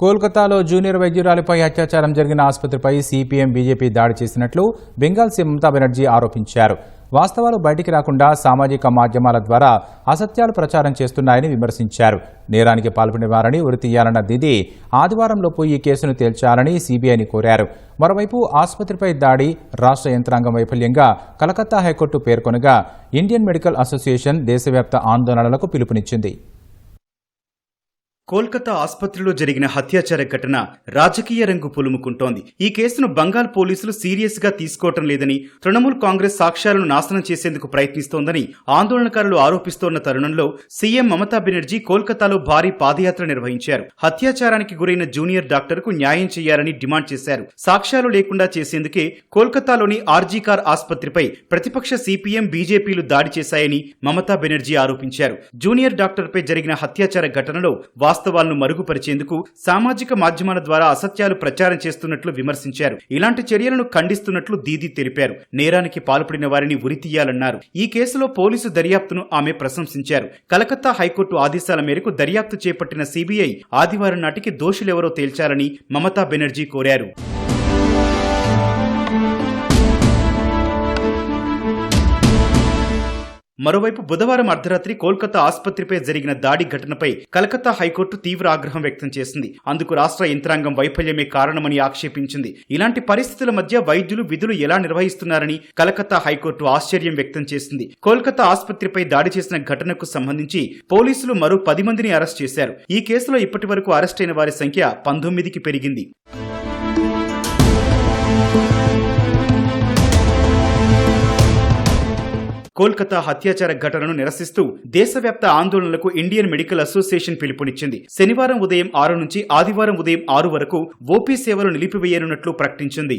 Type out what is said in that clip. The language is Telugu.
కోల్కతాలో జూనియర్ వైద్యురాలిపై అత్యాచారం జరిగిన ఆసుపత్రిపై సిపిఎం బీజేపీ దాడి చేసినట్లు బెంగాల్ సీఎం మమతా బెనర్జీ ఆరోపించారు. వాస్తవాలు బయటికి రాకుండా సామాజిక మాధ్యమాల ద్వారా అసత్యాలు ప్రచారం చేస్తున్నాయని విమర్శించారు. నేరానికి పాల్పడిన వారిని ఉరితీయాలన్న దిది ఆదివారంలోపు ఈ కేసును తేల్చాలని సీబీఐని కోరారు. మరోవైపు ఆసుపత్రిపై దాడి రాష్ట్ర యంత్రాంగం వైఫల్యంగా కలకత్తా హైకోర్టు పేర్కొనగా ఇండియన్ మెడికల్ అసోసియేషన్ దేశవ్యాప్త ఆందోళనలకు పిలుపునిచ్చింది. కోల్కతా ఆసుపత్రిలో జరిగిన హత్యాచార ఘటన రాజకీయ రంగు పులుముకుంటోంది. ఈ కేసును బంగాల్ పోలీసులు సీరియస్గా తీసుకోవటం లేదని తృణమూల్ కాంగ్రెస్ సాక్ష్యాలను నాశనం చేసేందుకు ప్రయత్నిస్తోందని ఆందోళనకారులు ఆరోపిస్తోన్న తరుణంలో సీఎం మమతా బెనర్జీ కోల్కతాలో భారీ పాదయాత్ర నిర్వహించారు. హత్యాచారానికి గురైన జూనియర్ డాక్టర్కు న్యాయం చేయాలని డిమాండ్ చేశారు. సాక్ష్యాలు లేకుండా చేసేందుకే కోల్కతాలోని ఆర్జీకార్ ఆసుపత్రిపై ప్రతిపక్ష సిపిఎం బీజేపీలు దాడి చేశాయని మమతా బెనర్జీ ఆరోపించారు. జూనియర్ డాక్టర్పై జరిగిన హత్యాచార ఘటనలో వాస్తవాలను మరుగుపరిచేందుకు సామాజిక మాధ్యమాల ద్వారా అసత్యాలు ప్రచారం చేస్తున్నట్లు విమర్శించారు. ఇలాంటి చర్యలను ఖండిస్తున్నట్లు దీది తెలిపారు. నేరానికి పాల్పడిన వారిని ఉరితీయాలన్నారు ఈ కేసులో పోలీసు దర్యాప్తును ఆమె ప్రశంసించారు. కలకత్తా హైకోర్టు ఆదేశాల మేరకు దర్యాప్తు చేపట్టిన సిబిఐ ఆదివారం నాటికి దోషులెవరో తేల్చాలని మమతా బెనర్జీ కోరారు. మరోవైపు బుధవారం అర్ధరాత్రి కోల్కతా ఆసుపత్రిపై జరిగిన దాడి ఘటనపై కలకత్తా హైకోర్టు తీవ్ర ఆగ్రహం వ్యక్తం చేసింది. అందుకు రాష్ట్ర యంత్రాంగం వైఫల్యమే కారణమని ఆక్షేపించింది. ఇలాంటి పరిస్థితుల మధ్య వైద్యులు విధులు ఎలా నిర్వహిస్తున్నారని కలకత్తా హైకోర్టు ఆశ్చర్యం వ్యక్తం చేసింది. కోల్కతా ఆసుపత్రిపై దాడి చేసిన ఘటనకు సంబంధించి పోలీసులు మరో పది మందిని అరెస్ట్ చేశారు. ఈ కేసులో ఇప్పటి వరకు అరెస్ట్ అయిన వారి సంఖ్య పంతొమ్మిదికి పెరిగింది. కోల్కతా హత్యాచార ఘటనను నిరసిస్తూ దేశవ్యాప్త ఆందోళనలకు ఇండియన్ మెడికల్ అసోసియేషన్ పిలుపునిచ్చింది. శనివారం ఉదయం ఆరు నుంచి ఆదివారం ఉదయం ఆరు వరకు ఓపీ సేవలు నిలిపివేయనున్నట్లు ప్రకటించింది.